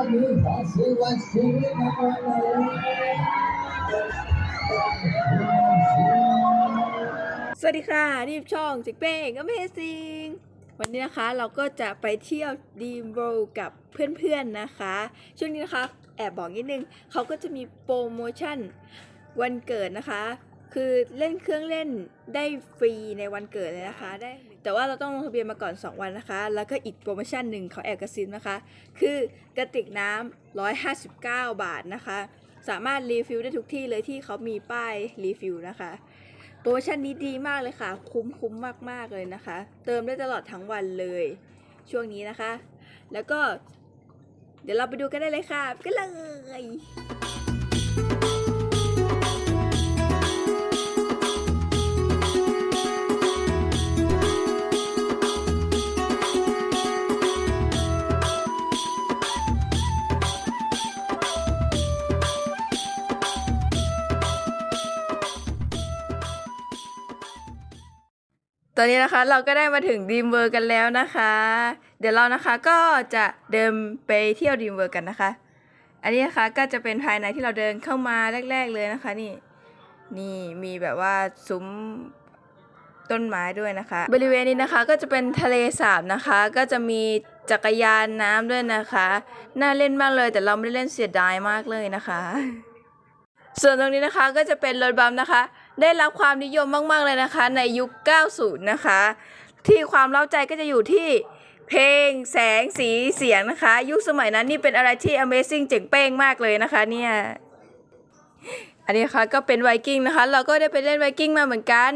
อบนี้ขอเสียงวันสูงให้กับเราสวัสดีค่ะนี่ช่องจิกเป้ง Amazing วันนี้นะคะเราก็จะไปเที่ยวดีมโรกับเพื่อนๆนะคะ ช่วงนี้นะคะ แอบบอกนิดนึงเขาก็จะมีโปรโมชั่นวันเกิดนะคะ คือเล่นเครื่องเล่นได้ฟรีในวันเกิดเลยนะคะ ได้แต่ว่าเราต้องลงทะเบียนมาก่อน 2 วันนะคะ แล้วก็อีกโปรโมชั่นหนึ่งเขาแอบกระซิบนะคะ คือกระติกน้ำ159 บาทนะคะ สามารถรีฟิลได้ทุกที่เลยที่เขามีป้ายรีฟิลนะคะโปรโมชั่นนี้ดีมากเลยค่ะ คุ้มคุ้มมากๆเลยนะคะ เติมได้ตลอดทั้งวันเลย ช่วงนี้นะคะ แล้วก็ เดี๋ยวเราไปดูกันได้เลยค่ะ กันเลย อนนี้นะคะเราก็ได้มาถึงดีมเวอร์กันแล้วนะคะ เดี๋ยวเรานะคะก็จะเดินไปเที่ยวดีมเวอร์กันนะคะ อันนี้นะคะก็จะเป็นภายในที่เราเดินเข้ามาแรก ๆเลยนะคะนี่นี่มีแบบว่าซุ้มต้นไม้ด้วยนะคะ บริเวณนี้นะคะก็จะเป็นทะเลสาบนะคะ ก็จะมีจักรยานน้ำด้วยนะคะ น่าเล่นมากเลยแต่เราไม่ได้เล่นเสียดายมากเลยนะคะ ส่วนตรงนี้นะคะก็จะเป็นรถบัมนะคะ ได้รับความนิยมมากๆเลยนะคะ ในยุค 90 นะคะ ที่ความเล่าใจก็จะอยู่ที่เพลงแสงสีเสียงนะคะ ยุคสมัยนั้นนี่เป็นอะไรที่ Amazing เจ๋งเป้งมากเลยนะคะเนี่ย อันนี้นะคะก็เป็นไวกิ้งนะคะ เราก็ได้ไปเล่นไวกิ้งมาเหมือนกัน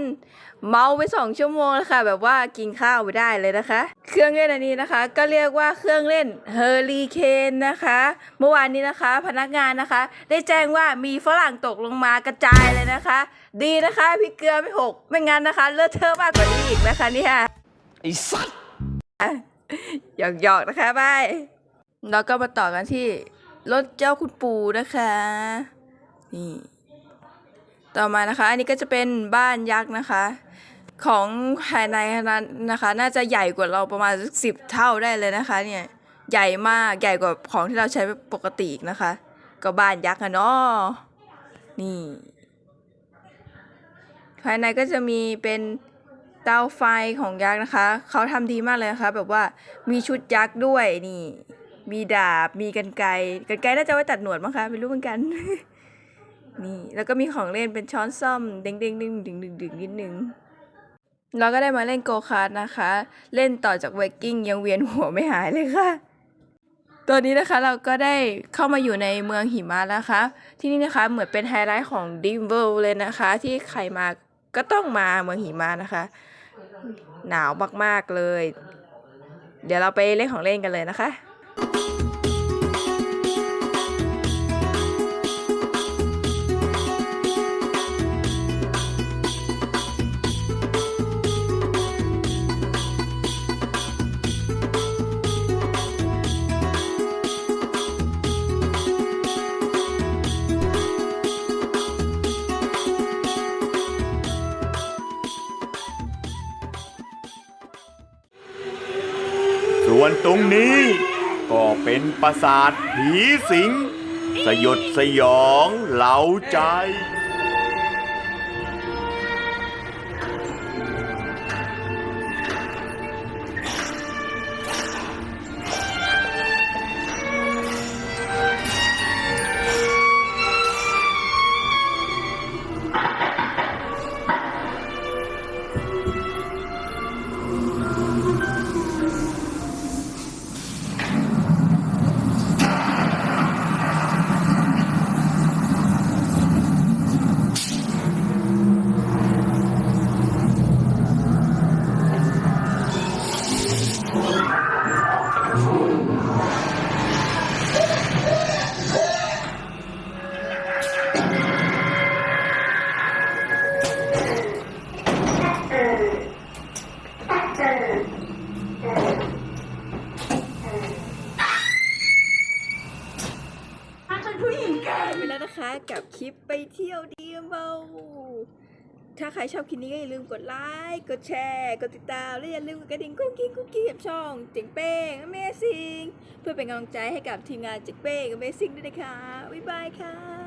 เมาไปสองชั่วโมงแล้วค่ะ แบบว่ากินข้าวไปได้เลยนะคะ เครื่องเล่นอันนี้นะคะ ก็เรียกว่าเครื่องเล่นเฮอริเคนนะคะ เมื่อวานนี้นะคะ พนักงานนะคะ ได้แจ้งว่ามีฝรั่งตกลงมากระจายเลยนะคะ ดีนะคะพี่เกลือไม่หกไม่งั้นนะคะ เลอะเทอะมากกว่านี้อีกนะคะเนี่ยไอ้สัตว์หยอกหยอกๆนะคะบายแล้วก็มาต่อกันที่รถเจ้าคุณปู่นะคะนี่ ต่อมานะคะ อันนี้ก็จะเป็นบ้านยักษ์นะคะ ของภายในนั้นนะคะ น่าจะใหญ่กว่าเราประมาณสิบเท่าได้เลยนะคะเนี่ยใหญ่มากใหญ่กว่าของที่เราใช้ปกตินะคะ ก็บ้านยักษ์อะเนาะนี่ ภายในก็จะมีเป็นเตาไฟของยักษ์นะคะ เขาทำดีมากเลยนะคะ แบบว่ามีชุดยักษ์ด้วยนี่ มีดาบมีกันไกกันไกน่าจะไว้ตัดหนวดมั้งคะไม่รู้เหมือนกัน นี่ แล้วก็มีของเล่นเป็นช้อนซ่อมเด้งเด้งดึงดึงดึงดึงนิดนึงเราก็ได้มาเล่นโกคาร์ดนะคะ เล่นต่อจากไวกิ้งยังเวียนหัวไม่หายเลยค่ะตอนนี้นะคะเราก็ได้เข้ามาอยู่ในเมืองหิมะแล้วนะคะที่นี่นะคะเหมือนเป็นไฮไลท์ของดิมเวลเลยนะคะ ที่ใครมาก็ต้องมาเมืองหิมะนะคะ หนาวมากๆเลย เดี๋ยวเราไปเล่นของเล่นกันเลยนะคะ วนตรงนี้ ก็เป็นปราสาทผีสิง สยดสยองเหลาใจ แล้วนะคะ กับคลิปไปเที่ยวดีมเบลถ้าใครชอบคลิปนี้ก็อย่าลืมกดไลค์ กดแชร์ กดติดตาม และอย่าลืมกดกระดิ่งกุ้งกิ้งกุ้งกิ้งกับช่องเจ๋งเป้ง Amazing เพื่อเป็นกำลังใจให้กับทีมงานเจ๋งเป้ง Amazing ด้วยนะคะ บ๊ายบายค่ะ